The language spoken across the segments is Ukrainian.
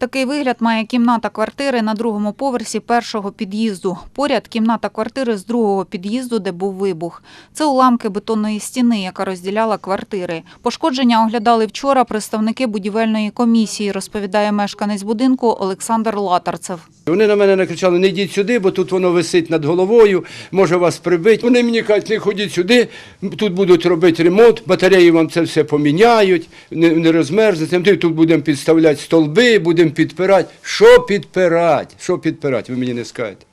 Такий вигляд має кімната квартири на другому поверсі першого під'їзду. Поряд кімната квартири з другого під'їзду, де був вибух. Це уламки бетонної стіни, яка розділяла квартири. Пошкодження оглядали вчора представники будівельної комісії, розповідає мешканець будинку Олександр Латарцев. Вони на мене накричали, не йдіть сюди, бо тут воно висить над головою, може вас прибити. Вони мені кажуть, не ходіть сюди, тут будуть робити ремонт, батареї вам це все поміняють, не, не розмерзнете. Тут будемо підставляти столби, будемо підпирати. Що підпирати? Що підпирати? Ви мені не скажете.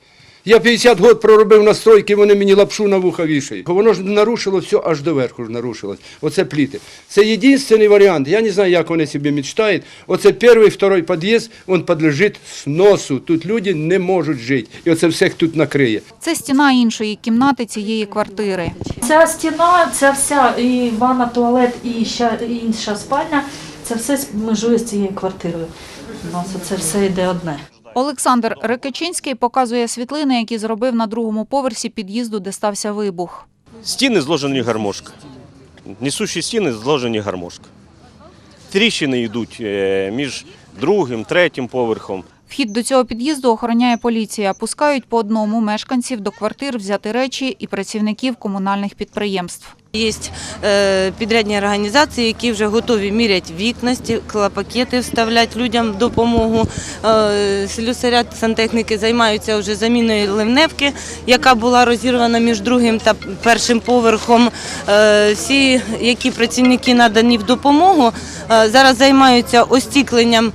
Я 50 років проробив на стройки, вони мені лапшу на вуха вішають. Воно ж нарушило все аж до верху ж нарушилось. Оце пліти. Це єдиний варіант. Я не знаю, як вони собі мечтають. Оце перший, второй під'їзд, він підлежить сносу. Тут люди не можуть жити. І оце всіх тут накриє. Це стіна іншої кімнати цієї квартири. Ця стіна, ця вся і ванна, туалет, і ще і інша спальня, це все межує з цією квартирою. У нас це все йде одне. Олександр Рекичинський показує світлини, які зробив на другому поверсі під'їзду, де стався вибух. Стіни зложені гармошка. Несущі стіни зложені гармошка. Тріщини йдуть е, між другим, третім поверхом. Вхід до цього під'їзду охороняє поліція. Пускають по одному мешканців до квартир взяти речі і працівників комунальних підприємств. Є е, підрядні організації, які вже готові міряти вікна, стеклопакети вставляти людям допомогу. Е, Слюсаря сантехніки займаються вже заміною ливневки, яка була розірвана між другим та першим поверхом. Е, Всі, які працівники надані в допомогу, зараз займаються остікленням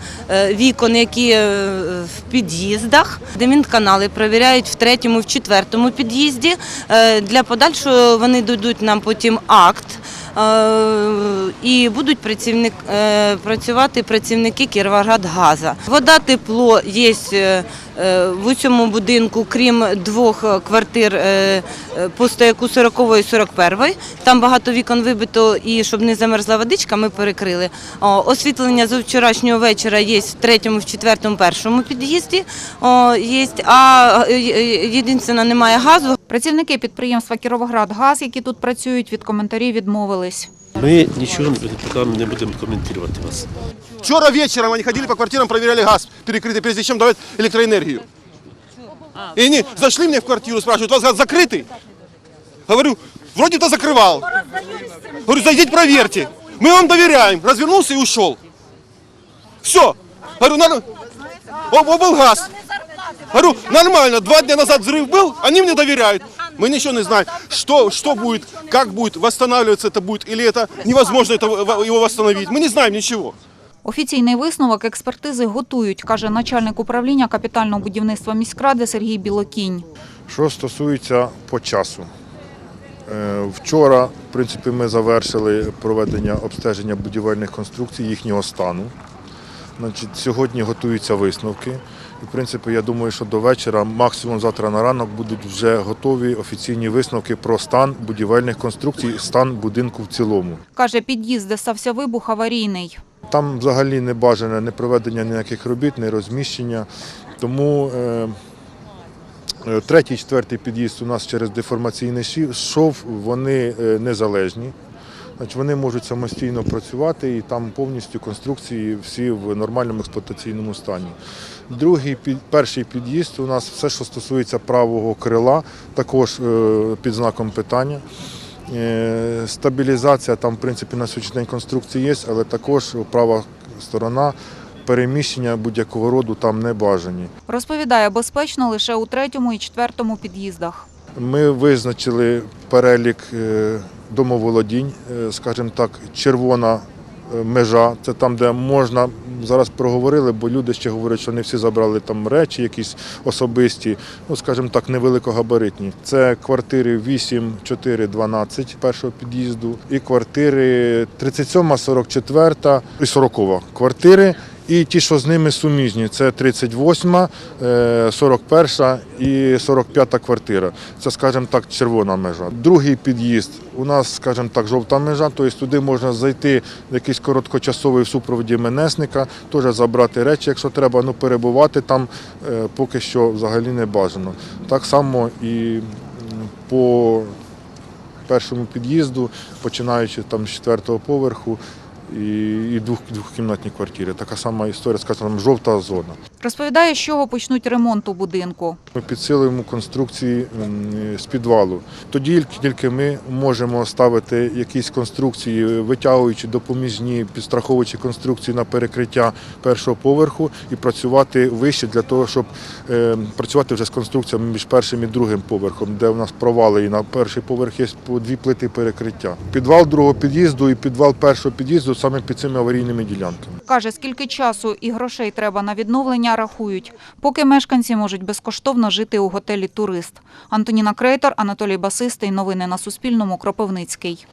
вікон, які в під'їздах. Демінт-канали перевіряють в третьому, в четвертому під'їзді. Для подальшого вони дадуть нам потім акт. е, І будуть працівник, е, працювати працівники Кіровоградгаза. Вода, тепло є е, в усьому будинку, крім двох квартир по стояку 40 і 41. Там багато вікон вибито і щоб не замерзла водичка, ми перекрили. Освітлення з вчорашнього вечора є в третьому, в четвертому, першому під'їзді. Є, а єдине, немає газу. Працівники підприємства Кіровоградгаз, які тут працюють, від коментарів відмовились. Ми нічого поки не будемо коментувати вас. Вчера вечером они ходили по квартирам, проверяли газ перекрытый, прежде чем давать электроэнергию. И они зашли мне в квартиру, спрашивают, у вас газ закрытый? Говорю, вроде-то закрывал. Говорю, зайдите, проверьте. Мы вам доверяем. Развернулся и ушел. Все. Говорю, надо... О, о, был газ. Говорю, нормально, два дня назад взрыв был, они мне доверяют. Мы ничего не знаем, что, что будет, как будет, восстанавливаться это будет, или это невозможно это, его восстановить. Мы не знаем ничего. Офіційний висновок експертизи готують, каже начальник управління капітального будівництва міськради Сергій Білокінь. Що стосується по часу. Е, Вчора, в принципі, ми завершили проведення обстеження будівельних конструкцій їхнього стану. Значить, сьогодні готуються висновки. І, в принципі, я думаю, що до вечора, максимум завтра на ранок, будуть вже готові офіційні висновки про стан будівельних конструкцій, стан будинку в цілому. Каже, під'їзд, де стався вибух, аварійний. Там взагалі не бажане не проведення ніяких робіт, не розміщення. Тому е, е, третій, четвертий під'їзд у нас через деформаційний шов, вони е, незалежні. Значить, вони можуть самостійно працювати і там повністю конструкції всі в нормальному експлуатаційному стані. Другий під, перший під'їзд у нас все, що стосується правого крила, також е, під знаком питання. Е, Стабілізація там, в принципі, на сьогоднішній день конструкції є, але також права сторона переміщення будь-якого роду там не бажані. Розповідає, безпечно лише у третьому і четвертому під'їздах. Ми визначили перелік е, домоволодінь, е, скажімо так, червона е, межа. Це там, де можна зараз проговорили, бо люди ще говорять, що не всі забрали там речі, якісь особисті, ну скажімо так, невеликогабаритні. Це квартири 8, 4, 12 першого під'їзду, і квартири 37, 44 і 40 квартири. І ті, що з ними суміжні, це 38, е, 41 і 45 квартира. Це, скажімо так, червона межа. Другий під'їзд у нас, скажімо так, жовта межа, тобто туди можна зайти в якийсь короткочасовий в супроводі менесника, теж забрати речі, якщо треба, ну перебувати там е, поки що взагалі не бажано. Так само і по першому під'їзду, починаючи там з четвертого поверху, і, і двох, двохкімнатні квартири. Така сама історія, там жовта зона. Розповідає, з чого почнуть ремонт у будинку. Ми підсилуємо конструкції з підвалу. Тоді тільки ми можемо ставити якісь конструкції, витягуючи допоміжні, підстраховуючи конструкції на перекриття першого поверху і працювати вище для того, щоб е, працювати вже з конструкціями між першим і другим поверхом, де у нас провали і на перший поверх є по дві плити перекриття. Підвал другого під'їзду і підвал першого під'їзду саме під цими аварійними ділянками. Каже, скільки часу і грошей треба на відновлення, рахують. Поки мешканці можуть безкоштовно жити у готелі «Турист». Антоніна Крейтор, Анатолій Басистий. Новини на Суспільному. Кропивницький.